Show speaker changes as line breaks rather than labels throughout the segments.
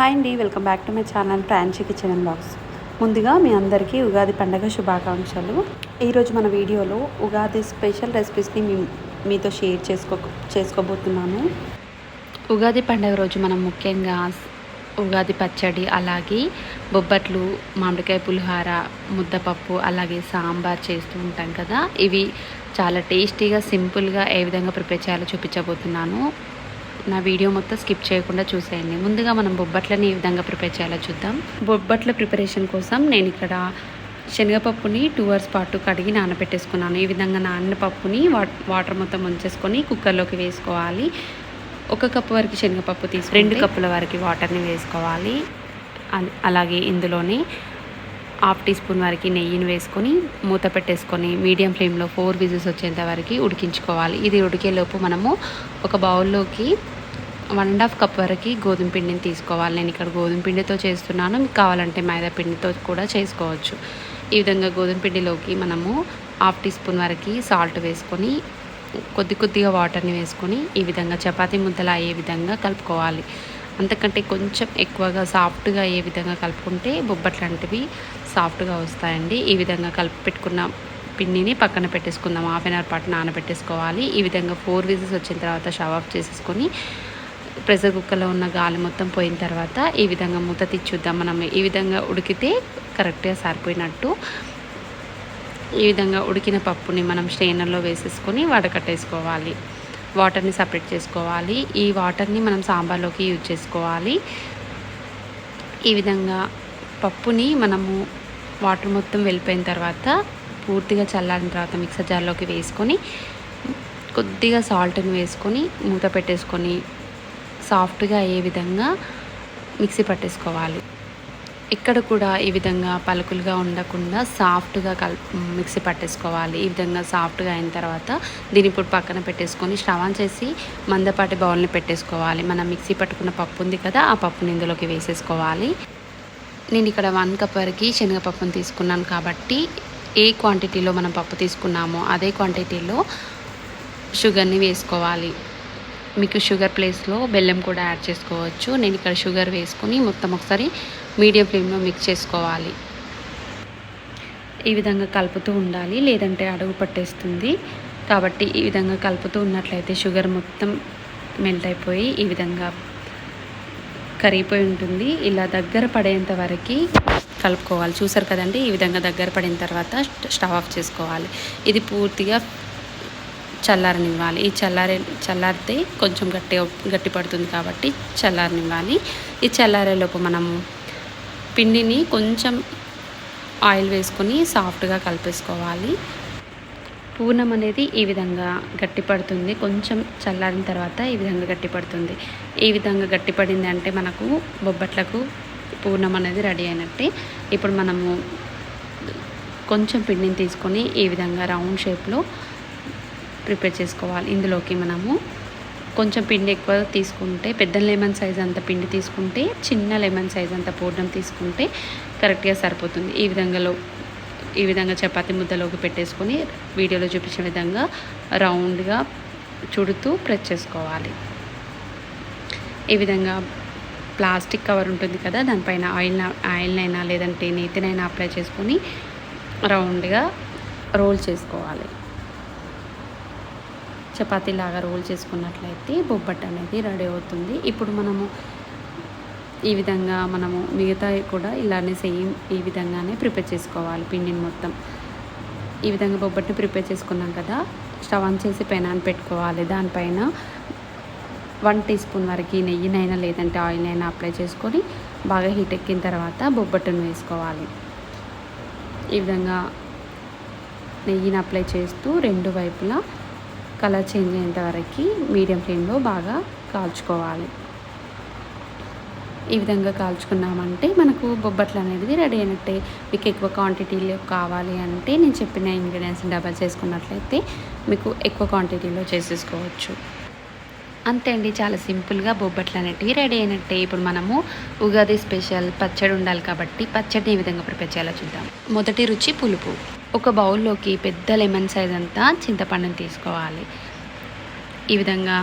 Hi అండి welcome back to my channel Francy kitchen and ముందుగా మీ అందరికీ ఉగాది పండగ శుభాకాంక్షలు. ఈరోజు మన వీడియోలో ఉగాది స్పెషల్ రెసిపీస్ని మీ మీతో షేర్ చేసుకో చేసుకోబోతున్నాను. ఉగాది పండగ రోజు మనం ముఖ్యంగా ఉగాది పచ్చడి అలాగే బొబ్బట్లు మామిడికాయ పులిహార ముద్దపప్పు అలాగే సాంబార్ చేస్తూ ఉంటాం కదా. ఇవి చాలా టేస్టీగా సింపుల్గా ఏ విధంగా ప్రిపేర్ చేయాలో చూపించబోతున్నాను. నా వీడియో మొత్తం స్కిప్ చేయకుండా చూసేయండి. ముందుగా మనం బొబ్బట్లని ఏ విధంగా ప్రిపేర్ చేయాలో చూద్దాం. బొబ్బట్ల ప్రిపరేషన్ కోసం నేను ఇక్కడ శనగపప్పుని టూ అవర్స్ పాటు కడిగి నానబెట్టేసుకున్నాను. ఈ విధంగా నానిన పప్పుని వాటర్ మొత్తం ఉంచేసుకొని కుక్కర్లోకి వేసుకోవాలి. ఒక కప్పు వరకు శనగపప్పు తీసి రెండు కప్పుల వరకు వాటర్ని వేసుకోవాలి. అల్- అలాగే ఇందులోనే హాఫ్ టీ స్పూన్ వరకు నెయ్యిని వేసుకొని మూత పెట్టేసుకొని మీడియం ఫ్లేమ్లో ఫోర్ విజిల్స్ వచ్చేంత వరకు ఉడికించుకోవాలి. ఇది ఉడికేలోపు మనము ఒక బౌల్లోకి వన్ అండ్ హాఫ్ కప్ వరకు గోధుమ పిండిని తీసుకోవాలి. నేను ఇక్కడ గోధుమ పిండితో చేస్తున్నాను. మీకు కావాలంటే మైదా పిండితో కూడా చేసుకోవచ్చు. ఈ విధంగా గోధుమ పిండిలోకి మనము హాఫ్ టీ స్పూన్ వరకు సాల్ట్ వేసుకొని కొద్ది కొద్దిగా వాటర్ని వేసుకొని ఈ విధంగా చపాతీ ముద్దలు అయ్యే విధంగా కలుపుకోవాలి. అంతకంటే కొంచెం ఎక్కువగా సాఫ్ట్గా ఏ విధంగా కలుపుకుంటే బొబ్బట్లు లాంటివి సాఫ్ట్గా వస్తాయండి. ఈ విధంగా కలిపి పెట్టుకున్న పిండిని పక్కన పెట్టేసుకుందాం. హాఫ్ అన్ అవర్ పాటు నానబెట్టేసుకోవాలి. ఈ విధంగా ఫోర్ విజిల్స్ వచ్చిన తర్వాత షవ్ ఆఫ్ చేసేసుకొని ప్రెషర్ కుక్కర్లో ఉన్న గాలి మొత్తం పోయిన తర్వాత ఈ విధంగా మూత తీర్చుద్దాం మనం ఈ విధంగా ఉడికితే కరెక్ట్గా సరిపోయినట్టు. ఈ విధంగా ఉడికిన పప్పుని మనం స్ట్రెయినర్లో వేసేసుకొని వడకట్టేసుకోవాలి. వాటర్ని సపరేట్ చేసుకోవాలి. ఈ వాటర్ని మనం సాంబార్లోకి యూజ్ చేసుకోవాలి. ఈ విధంగా పప్పుని మనము వాటర్ మొత్తం వెళ్ళిపోయిన తర్వాత పూర్తిగా చల్లారిన తర్వాత మిక్సర్ జార్లోకి వేసుకొని కొద్దిగా సాల్ట్ని వేసుకొని మూత పెట్టేసుకొని సాఫ్ట్గా అయ్యే విధంగా మిక్సీ పట్టేసుకోవాలి. ఇక్కడ కూడా ఈ విధంగా పలుకులుగా ఉండకుండా సాఫ్ట్గా కల్ మిక్సీ పట్టేసుకోవాలి. ఈ విధంగా సాఫ్ట్గా అయిన తర్వాత దీన్ని ఇప్పుడు పక్కన పెట్టేసుకొని స్టవాన్ చేసి మందపాటి బౌల్ని పెట్టేసుకోవాలి. మనం మిక్సీ పట్టుకున్న పప్పు ఉంది కదా ఆ పప్పుని ఇందులోకి వేసేసుకోవాలి. నేను ఇక్కడ వన్ కప్ వరకు శనగపప్పును తీసుకున్నాను కాబట్టి ఏ క్వాంటిటీలో మనం పప్పు తీసుకున్నామో అదే క్వాంటిటీలో షుగర్ని వేసుకోవాలి. మీకు షుగర్ ప్లేస్లో బెల్లం కూడా యాడ్ చేసుకోవచ్చు. నేను ఇక్కడ షుగర్ వేసుకుని మొత్తం ఒకసారి మీడియం ఫ్లేమ్లో మిక్స్ చేసుకోవాలి. ఈ విధంగా కలుపుతూ ఉండాలి. లేదంటే అడుగు పట్టేస్తుంది. కాబట్టి ఈ విధంగా కలుపుతూ ఉన్నట్లయితే షుగర్ మొత్తం మెల్ట్ అయిపోయి ఈ విధంగా కరిగిపోయి ఉంటుంది. ఇలా దగ్గర పడేంత వరకు కలుపుకోవాలి. చూసారు కదండి? ఈ విధంగా దగ్గర పడిన తర్వాత స్టవ్ ఆఫ్ చేసుకోవాలి. ఇది పూర్తిగా చల్లారనివ్వాలి. ఈ చల్లారే చల్లారితే కొంచెం గట్టి గట్టి పడుతుంది కాబట్టి చల్లారనివ్వాలి. ఈ చల్లారేలోపు మనము పిండిని కొంచెం ఆయిల్ వేసుకొని సాఫ్ట్గా కలిపేసుకోవాలి. పూర్ణం అనేది ఈ విధంగా గట్టి పడుతుంది. కొంచెం చల్లారిన తర్వాత ఈ విధంగా గట్టి పడుతుంది. ఈ విధంగా గట్టి పడింది అంటే మనకు బొబ్బట్లకు పూర్ణం అనేది రెడీ అయినట్టే. ఇప్పుడు మనము కొంచెం పిండిని తీసుకొని ఈ విధంగా రౌండ్ షేప్లో ప్రిపేర్ చేసుకోవాలి. ఇందులోకి మనము కొంచెం పిండి ఎక్కువ తీసుకుంటే పెద్ద లెమన్ సైజ్ అంత పిండి తీసుకుంటే చిన్న లెమన్ సైజ్ అంత పూర్ణం తీసుకుంటే కరెక్ట్గా సరిపోతుంది. ఈ విధంగాలో ఈ విధంగా చపాతి ముద్దలోకి పెట్టేసుకొని వీడియోలో చూపించిన విధంగా రౌండ్గా చుడుతూ ప్రెస్ చేసుకోవాలి. ఈ విధంగా ప్లాస్టిక్ కవర్ ఉంటుంది కదా దానిపైన ఆయిల్ ఆయిల్నైనా లేదంటే నేతినైనా అప్లై చేసుకొని రౌండ్గా రోల్ చేసుకోవాలి. చపాతీ లాగా రోల్ చేసుకున్నట్లయితే బొబ్బట్ అనేది రెడీ అవుతుంది. ఇప్పుడు మనము ఈ విధంగా మనము మిగతా కూడా ఇలానే సేమ్ ఈ విధంగానే ప్రిపేర్ చేసుకోవాలి పిండిని మొత్తం. ఈ విధంగా బొబ్బట్ని ప్రిపేర్ చేసుకున్నాం కదా స్టవ్ ఆన్ చేసి పెనాన్ని పెట్టుకోవాలి. దానిపైన వన్ టీ స్పూన్ వరకు నెయ్యినైనా లేదంటే ఆయిల్ అయినా అప్లై చేసుకొని బాగా హీట్ ఎక్కిన తర్వాత బొబ్బట్టును వేసుకోవాలి. ఈ విధంగా నెయ్యిని అప్లై చేస్తూ రెండు వైపులా కలర్ చేంజ్ అయ్యేంత వరకు మీడియం ఫ్లేమ్లో బాగా కాల్చుకోవాలి. ఈ విధంగా కాల్చుకున్నామంటే మనకు బొబ్బట్లు అనేది రెడీ అయినట్టే. మీకు ఎక్కువ క్వాంటిటీలో కావాలి అంటే నేను చెప్పిన ఇంగ్రీడియంట్స్ డబల్ చేసుకున్నట్లయితే మీకు ఎక్కువ క్వాంటిటీలో చేసేసుకోవచ్చు. అంతే అండి చాలా సింపుల్గా బొబ్బట్లు అనేటివి రెడీ అయినట్టే. ఇప్పుడు మనము ఉగాది స్పెషల్ పచ్చడి ఉండాలి కాబట్టి పచ్చడిని ఏ విధంగా ప్రిపేర్ చేయాలో చూద్దాం. మొదటి రుచి పులుపు. ఒక బౌల్లోకి పెద్ద లెమన్ సైజ్ అంతా చింతపండుని తీసుకోవాలి. ఈ విధంగా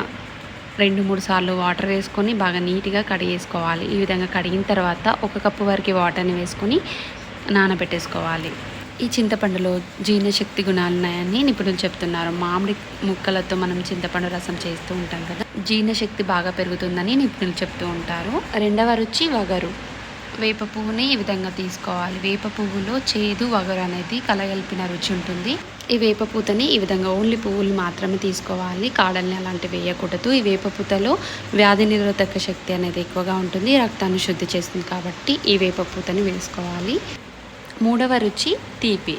రెండు మూడు సార్లు వాటర్ వేసుకొని బాగా నీట్గా కడిగేసుకోవాలి ఈ విధంగా కడిగిన తర్వాత ఒక కప్పు వరకు వాటర్ని వేసుకొని నానబెట్టేసుకోవాలి. ఈ చింతపండులో జీర్ణశక్తి గుణాలు ఉన్నాయని నిపుణులు చెప్తున్నారు. మామిడి ముక్కలతో మనం చింతపండు రసం చేస్తూ ఉంటాం కదా జీర్ణశక్తి బాగా పెరుగుతుందని నిపుణులు చెప్తూ ఉంటారు. రెండవ రుచి వగరు. వేప పువ్వుని ఈ విధంగా తీసుకోవాలి. వేప పువ్వులో చేదు వగరు అనేది కలగలిపిన రుచి ఉంటుంది. ఈ వేప పూతని ఈ విధంగా ఓన్లీ పువ్వులు మాత్రమే తీసుకోవాలి. కాడల్ని అలాంటివి వేయకూడదు. ఈ వేప పూతలో వ్యాధి నిరోధక శక్తి అనేది ఎక్కువగా ఉంటుంది. రక్తాన్ని శుద్ధి చేస్తుంది కాబట్టి ఈ వేప పూతని వేసుకోవాలి. మూడవ రుచి తీపి.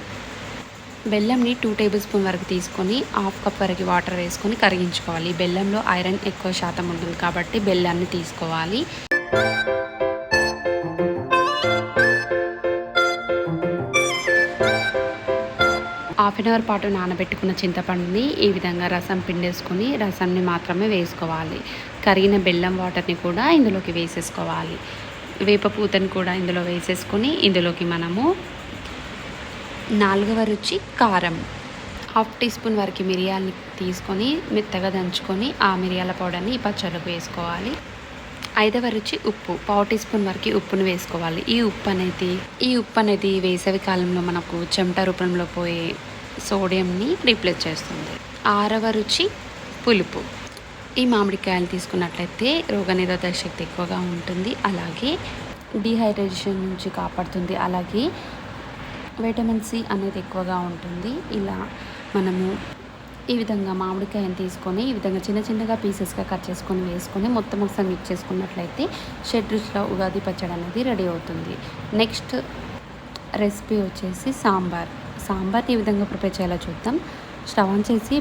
బెల్లంని టూ టేబుల్ స్పూన్ వరకు తీసుకొని హాఫ్ కప్ వరకు వాటర్ వేసుకొని కరిగించుకోవాలి. బెల్లంలో ఐరన్ ఎక్కువ శాతం ఉంటుంది కాబట్టి బెల్లాన్ని తీసుకోవాలి. హాఫ్ అన్ అవర్ పాటు నానబెట్టుకున్న చింతపండుని ఈ విధంగా రసం పిండేసుకొని రసంని మాత్రమే వేసుకోవాలి. కరిగిన బెల్లం వాటర్ని కూడా ఇందులోకి వేసేసుకోవాలి. వేపపూతని కూడా ఇందులో వేసేసుకొని ఇందులోకి మనము నాలుగవ రుచి కారం. హాఫ్ టీ స్పూన్ వరకు మిరియాలని తీసుకొని మెత్తగా దంచుకొని ఆ మిరియాల పౌడర్ని ఈ పచ్చళ్ళకు వేసుకోవాలి. ఐదవ రుచి ఉప్పు. పావు టీ స్పూన్ వరకు ఉప్పును వేసుకోవాలి. ఈ ఉప్పు అనేది ఈ ఉప్పు అనేది వేసవి కాలంలో మనకు చెమట రూపంలో పోయే సోడియంని రీప్లేస్ చేస్తుంది. ఆరవ రుచి పులుపు. ఈ మామిడికాయలు తీసుకున్నట్లయితే రోగనిరోధక శక్తి ఎక్కువగా ఉంటుంది. అలాగే డిహైడ్రేషన్ నుంచి కాపాడుతుంది. అలాగే విటమిన్ సి అనేది ఎక్కువగా ఉంటుంది. ఇలా మనము ఈ విధంగా మామిడికాయని తీసుకొని ఈ విధంగా చిన్న చిన్నగా పీసెస్గా కట్ చేసుకొని వేసుకొని మొత్తం ఒకసారి మిక్స్ చేసుకున్నట్లయితే షెడ్ రుచిలో ఉగాది పచ్చడి అనేది రెడీ అవుతుంది. నెక్స్ట్ రెసిపీ వచ్చేసి సాంబార్. సాంబార్ ఈ విధంగా ప్రిపేర్ చేయాలో చూద్దాం. స్టవ్ ఆన్ చేసి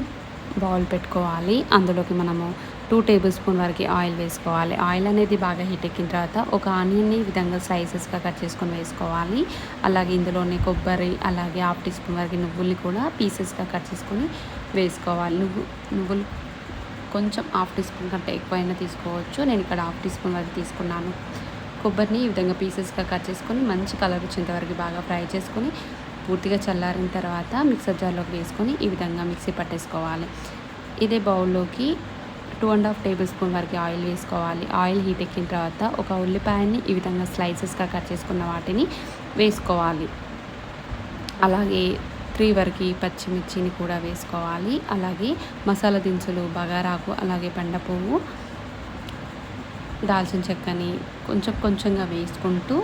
బౌల్ పెట్టుకోవాలి. అందులోకి మనము టూ టేబుల్ స్పూన్ వరకు ఆయిల్ వేసుకోవాలి. ఆయిల్ అనేది బాగా హీట్ ఎక్కిన తర్వాత ఒక ఆనియన్ని ఈ విధంగా స్లైసెస్గా కట్ చేసుకొని వేసుకోవాలి. అలాగే ఇందులోనే కొబ్బరి అలాగే హాఫ్ టీ స్పూన్ వరకు నువ్వుల్ని కూడా పీసెస్గా కట్ చేసుకొని వేసుకోవాలి. నువ్వు నువ్వులు కొంచెం హాఫ్ టీ స్పూన్ కంటే ఎక్కువైనా తీసుకోవచ్చు. నేను ఇక్కడ హాఫ్ టీ స్పూన్ వరకు తీసుకున్నాను. కొబ్బరిని ఈ విధంగా పీసెస్గా కట్ చేసుకొని మంచి కలర్ వచ్చేంతవరకు బాగా ఫ్రై చేసుకొని పూర్తిగా చల్లారిన తర్వాత మిక్సర్ జార్లోకి వేసుకొని ఈ విధంగా మిక్సీ పట్టేసుకోవాలి. ఇదే బౌల్లోకి two and half tablespoon వరకు ఆయిల్ వేసుకోవాలి. ఆయిల్ హీట్ ఎక్కిన తర్వాత ఒక ఉల్లిపాయని ఈ విధంగా స్లైసెస్గా కట్ చేసుకున్న వాటిని వేసుకోవాలి. అలాగే త్రీ వరకు పచ్చిమిర్చిని కూడా వేసుకోవాలి. అలాగే మసాలా దినుసులు బగారాకు అలాగే పెండ పువ్వు దాల్చిన చెక్కని కొంచెం కొంచెంగా వేసుకుంటూ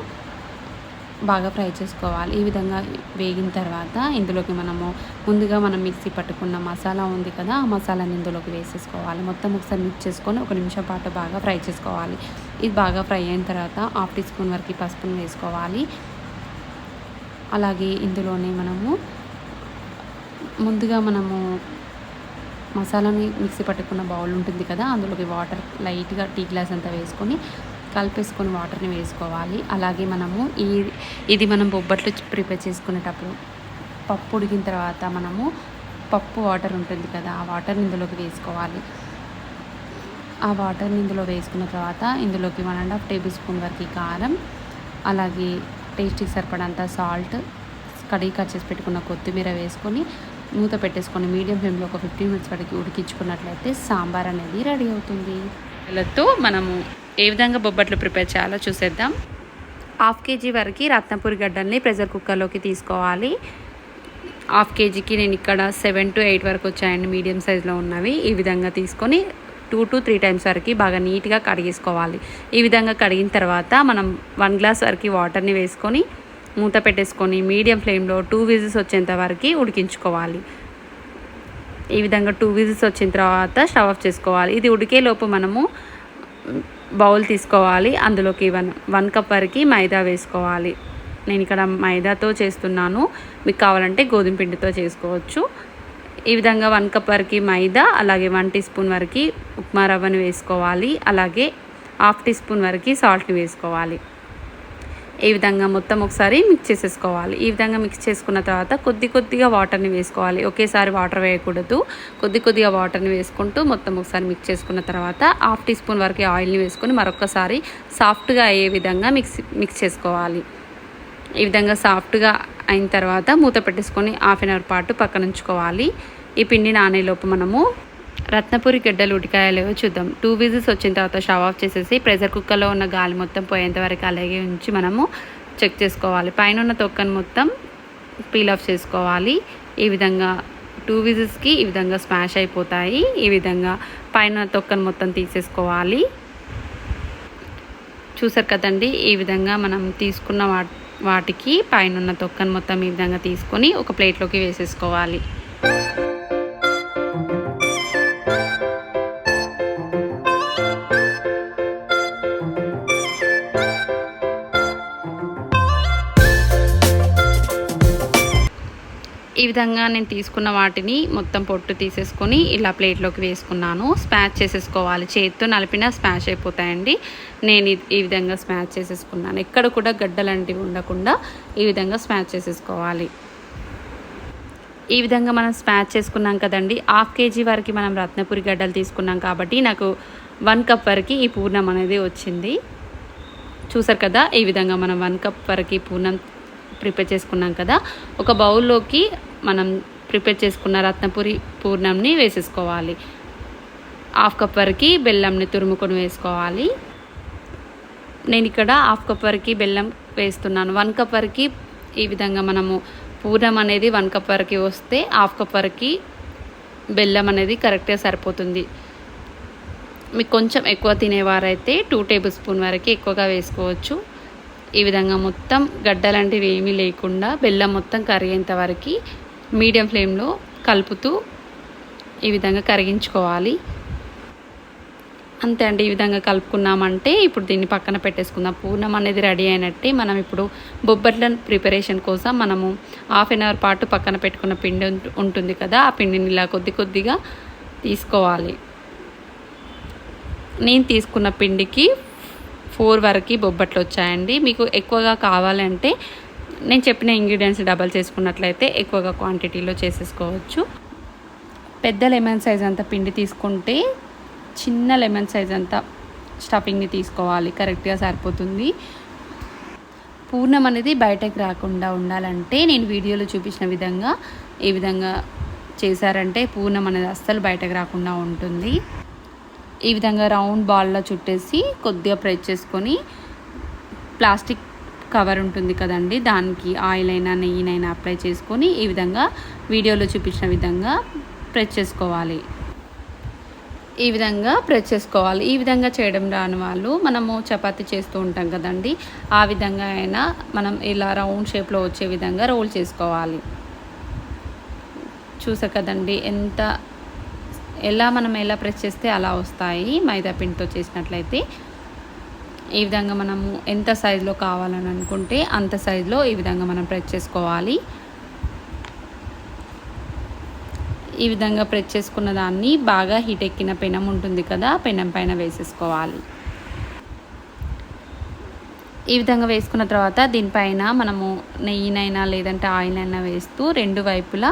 బాగా ఫ్రై చేసుకోవాలి. ఈ విధంగా వేగిన తర్వాత ఇందులోకి మనము ముందుగా మనం మిక్సీ పట్టుకున్న మసాలా ఉంది కదా ఆ మసాలాని ఇందులోకి వేసేసుకోవాలి. మొత్తం ఒకసారి మిక్స్ చేసుకొని ఒక నిమిషం పాటు బాగా ఫ్రై చేసుకోవాలి. ఇది బాగా ఫ్రై అయిన తర్వాత హాఫ్ టీ స్పూన్ వరకు పసుపుని వేసుకోవాలి. అలాగే ఇందులోనే మనము ముందుగా మనము మసాలాని మిక్సీ పట్టుకున్న బౌల్ ఉంటుంది కదా అందులోకి వాటర్ లైట్గా టీ గ్లాస్ అంతా వేసుకొని కలిపేసుకొని వాటర్ని వేసుకోవాలి. అలాగే మనము ఈ ఇది మనం బొబ్బట్లు ప్రిపేర్ చేసుకునేటప్పుడు పప్పు ఉడికిన తర్వాత మనము పప్పు వాటర్ ఉంటుంది కదా ఆ వాటర్ని ఇందులోకి వేసుకోవాలి. ఆ వాటర్ని ఇందులో వేసుకున్న తర్వాత ఇందులోకి one and half tablespoon వరకు కారం అలాగే టేస్ట్కి సరిపడంత సాల్ట్ కడిగి కట్ చేసి పెట్టుకున్న కొత్తిమీర వేసుకొని మూత పెట్టేసుకొని మీడియం ఫ్లేమ్లో ఒక ఫిఫ్టీన్ మినిట్స్ వరకు ఉడికించుకున్నట్లయితే సాంబార్ అనేది రెడీ అవుతుంది.
వీళ్ళతో మనము ఏ విధంగా బొబ్బట్లు ప్రిపేర్ చేయాలో చూసేద్దాం.
హాఫ్ కేజీ వరకు రత్నపూరి గడ్డల్ని ప్రెషర్ కుక్కర్లోకి తీసుకోవాలి. హాఫ్ కేజీకి నేను ఇక్కడ సెవెన్ టు ఎయిట్ వరకు వచ్చాయండి మీడియం సైజులో ఉన్నవి. ఈ విధంగా తీసుకొని టూ టు త్రీ టైమ్స్ వరకు బాగా నీట్గా కడిగేసుకోవాలి. ఈ విధంగా కడిగిన తర్వాత మనం వన్ గ్లాస్ వరకు వాటర్ని వేసుకొని మూత పెట్టేసుకొని మీడియం ఫ్లేమ్లో టూ విజిల్స్ వచ్చేంత వరకు ఉడికించుకోవాలి. ఈ విధంగా టూ విజిల్స్ వచ్చిన తర్వాత స్టవ్ ఆఫ్ చేసుకోవాలి. ఇది ఉడికేలోపు మనము బౌల్ తీసుకోవాలి. అందులోకి వన్ వన్ కప్ వరకు మైదా వేసుకోవాలి. నేను ఇక్కడ మైదాతో చేస్తున్నాను. మీకు కావాలంటే గోధుమ పిండితో చేసుకోవచ్చు. ఈ విధంగా వన్ కప్ వరకు మైదా అలాగే వన్ టీ స్పూన్ వరకు ఉప్మా రవ్వని వేసుకోవాలి. అలాగే హాఫ్ టీ స్పూన్ వరకు సాల్ట్ని వేసుకోవాలి. ఈ విధంగా మొత్తం ఒకసారి మిక్స్ చేసేసుకోవాలి. ఈ విధంగా మిక్స్ చేసుకున్న తర్వాత కొద్ది కొద్దిగా వాటర్ని వేసుకోవాలి. ఒకేసారి వాటర్ వేయకూడదు. కొద్ది కొద్దిగా వాటర్ని వేసుకుంటూ మొత్తం ఒకసారి మిక్స్ చేసుకున్న తర్వాత హాఫ్ టీ స్పూన్ వరకు ఆయిల్ని వేసుకొని మరొకసారి సాఫ్ట్గా అయ్యే విధంగా మిక్స్ మిక్స్ చేసుకోవాలి. ఈ విధంగా సాఫ్ట్గా అయిన తర్వాత మూత పెట్టేసుకొని హాఫ్ అన్ అవర్ పాటు పక్కన ఉంచుకోవాలి. ఈ పిండి నానేలోపు మనము
రత్నపూరి గడ్డలు ఉడికాయలు చూద్దాం. టూ విజిల్స్ వచ్చిన తర్వాత షవ్ ఆఫ్ చేసేసి ప్రెషర్ కుక్కర్లో ఉన్న గాలి మొత్తం పోయేంత వరకు అలాగే ఉంచి మనము చెక్ చేసుకోవాలి. పైన ఉన్న తొక్కను మొత్తం పీల్ ఆఫ్ చేసుకోవాలి. ఈ విధంగా టూ విజిల్స్కి ఈ విధంగా స్మాష్ అయిపోతాయి. ఈ విధంగా పైన తొక్కను మొత్తం తీసేసుకోవాలి. చూసారు కదండి? ఈ విధంగా మనం తీసుకున్న వా వాటికి పైన ఉన్న తొక్కను మొత్తం ఈ విధంగా తీసుకొని ఒక ప్లేట్లోకి వేసేసుకోవాలి. ఈ విధంగా నేను తీసుకున్న వాటిని మొత్తం పొట్టు తీసేసుకొని ఇలా ప్లేట్లోకి వేసుకున్నాను. స్పాచ్ చేసేసుకోవాలి. చేతితో నలిపినా స్పాచ్ అయిపోతాయండి. నేను ఈ విధంగా స్మాచ్ చేసేసుకున్నాను. ఎక్కడ కూడా గడ్డలాంటివి ఉండకుండా ఈ విధంగా స్మాచ్ చేసేసుకోవాలి. ఈ విధంగా మనం స్మాచ్ చేసుకున్నాం కదండి. హాఫ్ కేజీ వరకు మనం రత్నపురి గడ్డలు తీసుకున్నాం కాబట్టి నాకు వన్ కప్ వరకు ఈ పూర్ణం అనేది వచ్చింది. చూసారు కదా ఈ విధంగా మనం వన్ కప్ వరకు పూర్ణం ప్రిపేర్ చేసుకున్నాం కదా ఒక బౌల్లోకి మనం ప్రిపేర్ చేసుకున్న రత్నపురి పూర్ణంని వేసేసుకోవాలి. హాఫ్ కప్ వరకు బెల్లంని తురుముకొని వేసుకోవాలి. నేను ఇక్కడ హాఫ్ కప్ వరకు బెల్లం వేస్తున్నాను. వన్ కప్ వరకు ఈ విధంగా మనము పూర్ణం అనేది వన్ కప్ వరకు వస్తే హాఫ్ కప్ వరకు బెల్లం అనేది కరెక్ట్గా సరిపోతుంది. మీకు కొంచెం ఎక్కువ తినేవారైతే టూ టేబుల్ స్పూన్ వరకు ఎక్కువగా వేసుకోవచ్చు. ఈ విధంగా మొత్తం గడ్డలాంటివి ఏమీ లేకుండా బెల్లం మొత్తం కరిగేంత వరకు మీడియం ఫ్లేమ్లో కలుపుతూ ఈ విధంగా కరిగించుకోవాలి. అంతే అండి ఈ విధంగా కలుపుకున్నామంటే ఇప్పుడు దీన్ని పక్కన పెట్టేసుకుందాం. పూర్ణం అనేది రెడీ అయినట్టే మనం ఇప్పుడు బొబ్బట్ల ప్రిపరేషన్ కోసం మనము హాఫ్ అన్ అవర్ పాటు పక్కన పెట్టుకున్న పిండి ఉంటుంది కదా ఆ పిండిని ఇలా కొద్ది కొద్దిగా తీసుకోవాలి. నేను తీసుకున్న పిండికి ఫోర్ వరకు బొబ్బట్లు వచ్చాయండి మీకు ఎక్కువగా కావాలంటే నేను చెప్పిన ఇంగ్రీడియంట్స్ డబల్ చేసుకున్నట్లయితే ఎక్కువగా క్వాంటిటీలో చేసేసుకోవచ్చు. పెద్ద లెమన్ సైజ్ అంత పిండి తీసుకుంటే చిన్న లెమన్ సైజ్ అంత స్టఫింగ్ని తీసుకోవాలి. కరెక్ట్గా సరిపోతుంది. పూర్ణం అనేది బయటకు రాకుండా ఉండాలంటే నేను వీడియోలో చూపించిన విధంగా ఈ విధంగా చేశారంటే పూర్ణం అనేది అస్సలు బయటకు రాకుండా ఉంటుంది. ఈ విధంగా రౌండ్ బాల్లో చుట్టేసి కొద్దిగా ప్రెస్ చేసుకొని ప్లాస్టిక్ కవర్ ఉంటుంది కదండి దానికి ఆయిల్ అయినా నెయ్యినైనా అప్లై చేసుకొని ఈ విధంగా వీడియోలో చూపించిన విధంగా ప్రెస్ చేసుకోవాలి. ఈ విధంగా ప్రెస్ చేసుకోవాలి. ఈ విధంగా చేయడం రాని వాళ్ళు మనము చపాతీ చేస్తూ ఉంటాం కదండి ఆ విధంగా అయినా మనం ఇలా రౌండ్ షేప్లో వచ్చే విధంగా రోల్ చేసుకోవాలి. చూసా కదండి ఎంత ఎలా మనం ఎలా ప్రెస్ చేస్తే అలా వస్తాయి మైదా పిండితో చేసినట్లయితే. ఈ విధంగా మనము ఎంత సైజులో కావాలని అనుకుంటే అంత సైజులో ఈ విధంగా మనం ప్రెస్ చేసుకోవాలి. ఈ విధంగా ప్రెస్ చేసుకున్న దాన్ని బాగా హీట్ ఎక్కిన పెనం ఉంటుంది కదా పెనం పైన వేసేసుకోవాలి. ఈ విధంగా వేసుకున్న తర్వాత దీనిపైన మనము నెయ్యినైనా లేదంటే ఆయిల్ అయినా వేస్తూ రెండు వైపులా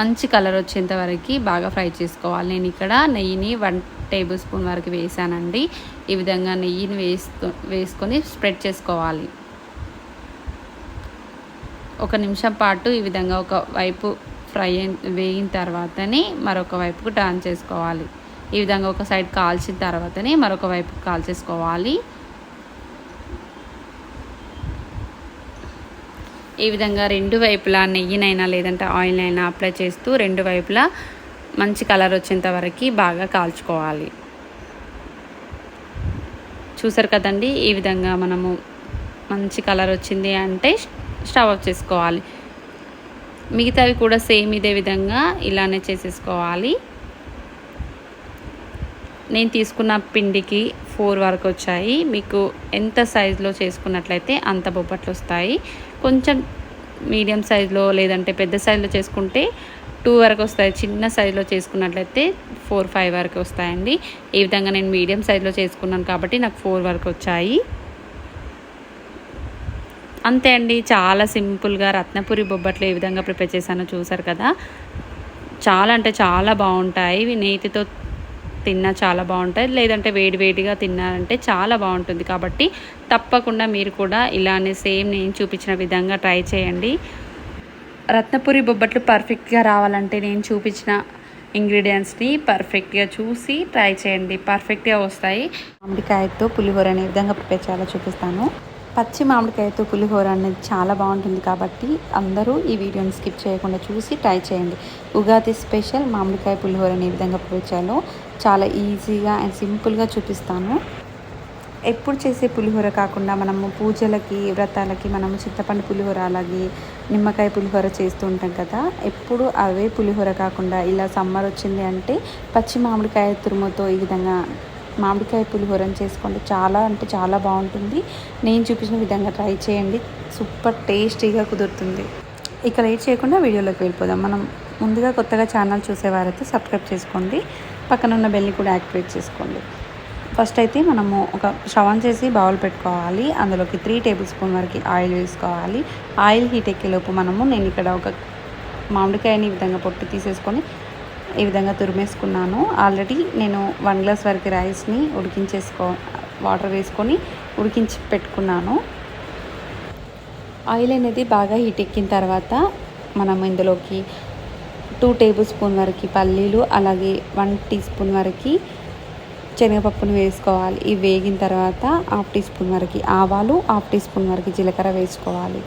మంచి కలర్ వచ్చేంత వరకు బాగా ఫ్రై చేసుకోవాలి. నేను ఇక్కడ నెయ్యిని వన్ టేబుల్ స్పూన్ వరకు వేసానండి. ఈ విధంగా నెయ్యిని వేస్తూ వేసుకొని స్ప్రెడ్ చేసుకోవాలి. ఒక నిమిషం పాటు ఈ విధంగా ఒక వైపు ఫ్రై వేగిన తర్వాతనే మరొక వైపుకు టర్న్ చేసుకోవాలి. ఈ విధంగా ఒక సైడ్ కాల్చిన తర్వాతనే మరొక వైపు కాల్చేసుకోవాలి. ఈ విధంగా రెండు వైపులా నెయ్యినైనా లేదంటే ఆయిల్ అయినా అప్లై చేస్తూ రెండు వైపులా మంచి కలర్ వచ్చేంత వరకు బాగా కాల్చుకోవాలి. చూసారు కదండి ఈ విధంగా మనము మంచి కలర్ వచ్చింది అంటే స్టవ్ ఆఫ్ చేసుకోవాలి. మిగతావి కూడా సేమ్ ఇదే విధంగా ఇలానే చేసేసుకోవాలి. నేను తీసుకున్న పిండికి ఫోర్ వరకు వచ్చాయి. మీకు ఎంత సైజులో చేసుకున్నట్లయితే అంత బొబ్బట్లు వస్తాయి. కొంచెం మీడియం సైజులో లేదంటే పెద్ద సైజులో చేసుకుంటే టూ వరకు వస్తాయి. చిన్న సైజులో చేసుకున్నట్లయితే ఫోర్ ఫైవ్ వరకు వస్తాయండి. ఈ విధంగా నేను మీడియం సైజులో చేసుకున్నాను కాబట్టి నాకు ఫోర్ వరకు వచ్చాయి. అంతే అండి. చాలా సింపుల్గా రత్నపురి బొబ్బట్లు ఏ విధంగా ప్రిపేర్ చేశానో చూసారు కదా. చాలా అంటే చాలా బాగుంటాయి. నేతితో తిన్నా చాలా బాగుంటుంది లేదంటే వేడి వేడిగా తిన్నారంటే చాలా బాగుంటుంది. కాబట్టి తప్పకుండా మీరు కూడా ఇలానే సేమ్ నేను చూపించిన విధంగా ట్రై చేయండి. రత్నపురి బొబ్బట్లు పర్ఫెక్ట్గా రావాలంటే నేను చూపించిన ఇంగ్రీడియంట్స్ని పర్ఫెక్ట్గా చూసి ట్రై చేయండి. పర్ఫెక్ట్గా వస్తాయి.
మామిడికాయతో పులిహోర అనే విధంగా ప్రిపేర్ చేయాలో చూపిస్తాను. పచ్చి మామిడికాయతో పులిహోర అనేది చాలా బాగుంటుంది కాబట్టి అందరూ ఈ వీడియోని స్కిప్ చేయకుండా చూసి ట్రై చేయండి. ఉగాది స్పెషల్ మామిడికాయ పులిహోర అనే విధంగా ప్రిపేర్ చేయాలో చాలా ఈజీగా అండ్ సింపుల్గా చూపిస్తాను. ఎప్పుడు చేసే పులిహోర కాకుండా మనము పూజలకి వ్రతాలకి మనము చింతపండు పులిహోర అలాగే నిమ్మకాయ పులిహోర చేస్తూ ఉంటాం కదా ఎప్పుడు అవే పులిహోర కాకుండా ఇలా సమ్మర్ వచ్చింది అంటే పచ్చి మామిడికాయ తురుముతో ఈ విధంగా మామిడికాయ పులిహోరని చేసుకోండి. చాలా అంటే చాలా బాగుంటుంది. నేను చూపించిన విధంగా ట్రై చేయండి. సూపర్ టేస్టీగా కుదురుతుంది. ఇక లేట్ చేయకుండా వీడియోలోకి వెళ్ళిపోదాం. మనం ముందుగా కొత్తగా ఛానల్ చూసేవారైతే సబ్స్క్రైబ్ చేసుకోండి. పక్కన ఉన్న బెల్ని కూడా యాక్టివేట్ చేసుకోండి. ఫస్ట్ అయితే మనము ఒక స్టవ్ చేసి బౌల్ పెట్టుకోవాలి. అందులోకి త్రీ టేబుల్ స్పూన్ వరకు ఆయిల్ వేసుకోవాలి. ఆయిల్ హీట్ ఎక్కేలోపు మనము నేను ఇక్కడ ఒక మామిడికాయని ఈ విధంగా పొట్టు తీసేసుకొని ఈ విధంగా తురిమేసుకున్నాను. ఆల్రెడీ నేను వన్ గ్లాస్ వరకు రైస్ని ఉడికించేసుకో వాటర్ వేసుకొని ఉడికించి పెట్టుకున్నాను. ఆయిల్ అనేది బాగా హీట్ ఎక్కిన తర్వాత మనం ఇందులోకి టూ టేబుల్ స్పూన్ వరకు పల్లీలు అలాగే వన్ టీ స్పూన్ వరకు శనగపప్పును వేసుకోవాలి. ఇవి వేగిన తర్వాత హాఫ్ టీ స్పూన్ వరకు ఆవాలు హాఫ్ టీ స్పూన్ వరకు జీలకర్ర వేసుకోవాలి.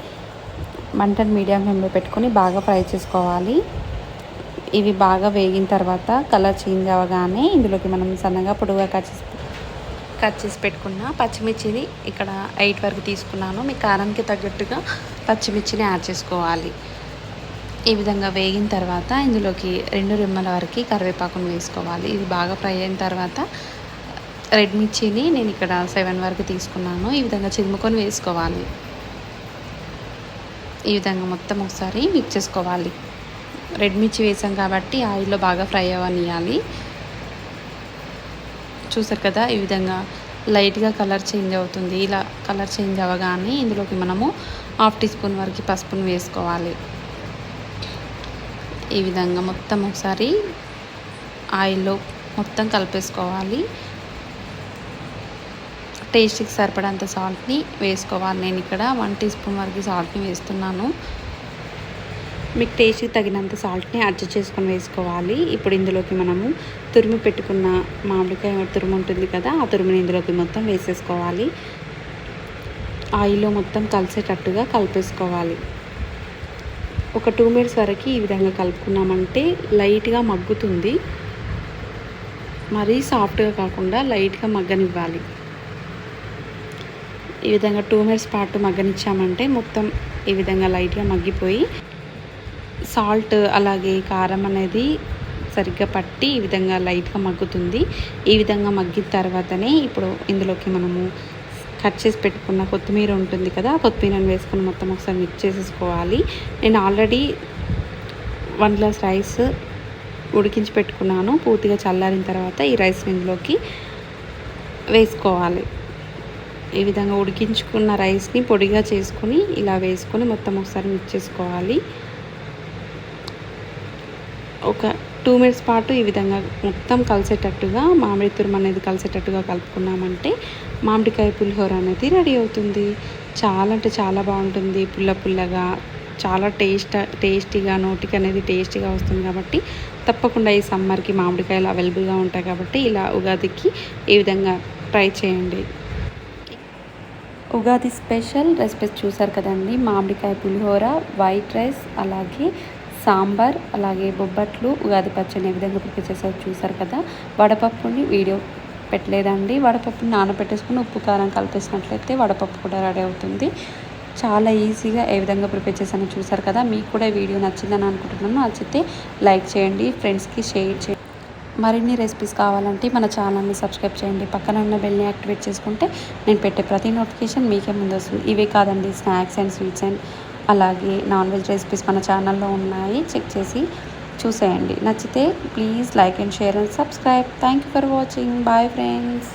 మంటను మీడియం ఫ్లేమ్లో పెట్టుకొని బాగా ఫ్రై చేసుకోవాలి. ఇవి బాగా వేగిన తర్వాత కలర్ చేంజ్ అవ్వగానే ఇందులోకి మనం సన్నగా పొడుగా కట్ చేసి కట్ చేసి పెట్టుకున్న పచ్చిమిర్చిని ఇక్కడ ఎయిట్ వరకు తీసుకున్నాను. మీ కారానికి తగ్గట్టుగా పచ్చిమిర్చిని యాడ్ చేసుకోవాలి. ఈ విధంగా వేగిన తర్వాత ఇందులోకి రెండు రెమ్మల వరకు కరివేపాకును వేసుకోవాలి. ఇది బాగా ఫ్రై అయిన తర్వాత రెడ్ మిర్చిని నేను ఇక్కడ సెవెన్ వరకు తీసుకున్నాను. ఈ విధంగా చిరుముకొని వేసుకోవాలి. ఈ విధంగా మొత్తం ఒకసారి మిక్స్ చేసుకోవాలి. రెడ్ మిర్చి వేసాం కాబట్టి ఆయిల్లో బాగా ఫ్రై అవ్వనియాలి చూసారు కదా ఈ విధంగా లైట్గా కలర్ చేంజ్ అవుతుంది. ఇలా కలర్ చేంజ్ అవ్వగానే ఇందులోకి మనము హాఫ్ టీ స్పూన్ వరకు పసుపును వేసుకోవాలి. ఈ విధంగా మొత్తం ఒకసారి ఆయిల్లో మొత్తం కలిపేసుకోవాలి. టేస్ట్కి సరిపడంత సాల్ట్ని వేసుకోవాలి. నేను ఇక్కడ వన్ టీ స్పూన్ వరకు సాల్ట్ని వేస్తున్నాను. మీకు టేస్ట్కి తగినంత సాల్ట్ని అడ్జస్ట్ చేసుకొని వేసుకోవాలి. ఇప్పుడు ఇందులోకి మనము తురిమి పెట్టుకున్న మామిడికాయ తురుము ఉంటుంది కదా ఆ తురుముని ఇందులోకి మొత్తం వేసేసుకోవాలి. ఆయిల్లో మొత్తం కలిసేటట్టుగా కలిపేసుకోవాలి. ఒక టూ మినిట్స్ వరకు ఈ విధంగా కలుపుకున్నామంటే లైట్గా మగ్గుతుంది. మరీ సాఫ్ట్గా కాకుండా లైట్గా మగ్గనివ్వాలి. ఈ విధంగా టూ మినిట్స్ పాటు మగ్గనిచ్చామంటే మొత్తం ఈ విధంగా లైట్గా మగ్గిపోయి సాల్ట్ అలాగే కారం అనేది సరిగ్గా పట్టి ఈ విధంగా లైట్గా మగ్గుతుంది. ఈ విధంగా మగ్గిన తర్వాతనే ఇప్పుడు ఇందులోకి మనము కట్ చేసి పెట్టుకున్న కొత్తిమీర ఉంటుంది కదా కొత్తిమీరని వేసుకొని మొత్తం ఒకసారి మిక్స్ చేసేసుకోవాలి. నేను ఆల్రెడీ వన్ గ్లాస్ రైస్ ఉడికించి పెట్టుకున్నాను పూర్తిగా చల్లారిన తర్వాత ఈ రైస్ ఇందులోకి వేసుకోవాలి. ఈ విధంగా ఉడికించుకున్న రైస్ని పొడిగా చేసుకొని ఇలా వేసుకొని మొత్తం ఒకసారి మిక్స్ చేసుకోవాలి. ఒక టూ మినిట్స్ పాటు ఈ విధంగా మొత్తం కలిసేటట్టుగా మామిడి తురుము అనేది కలిసేటట్టుగా కలుపుకున్నామంటే మామిడికాయ పులిహోర అనేది రెడీ అవుతుంది. చాలా అంటే చాలా బాగుంటుంది. పుల్ల పుల్లగా చాలా టేస్ట్ టేస్టీగా నోటికి అనేది టేస్టీగా వస్తుంది కాబట్టి తప్పకుండా ఈ సమ్మర్కి మామిడికాయలు అవైలబుల్గా ఉంటాయి కాబట్టి ఇలా ఉగాదికి ఈ విధంగా ట్రై చేయండి. ఉగాది స్పెషల్ రెసిపీస్ చూసారు కదండి? మామిడికాయ పులిహోర వైట్ రైస్ అలాగే సాంబార్ అలాగే బొబ్బట్లు ఉగాది పచ్చని ఏ విధంగా ప్రిపేర్ చేసారు చూసారు కదా. వడపప్పుని వీడియో పెట్టలేదండి. వడపప్పుని నానబెట్టేసుకుని ఉప్పు కారం కలిపేసినట్లయితే వడపప్పు కూడా రెడీ అవుతుంది. చాలా ఈజీగా ఏ విధంగా ప్రిపేర్ చేశానో చూసారు కదా. మీకు కూడా వీడియో నచ్చిందని అనుకుంటున్నాను. నచ్చితే లైక్ చేయండి ఫ్రెండ్స్కి షేర్ చేయండి. మరిన్ని రెసిపీస్ కావాలంటే మన ఛానల్ని సబ్స్క్రైబ్ చేయండి. పక్కన ఉన్న బెల్ని యాక్టివేట్ చేసుకుంటే నేను పెట్టే ప్రతి నోటిఫికేషన్ మీకే ముందు వస్తుంది. ఇవే కాదండి స్నాక్స్ అండ్ స్వీట్స్ అండ్ అలాగే నాన్ వెజ్ రెసిపీస్ మన ఛానల్లో ఉన్నాయి. చెక్ చేసి చూసేయండి. నచ్చితే please like and share and subscribe. Thank you for watching. Bye friends.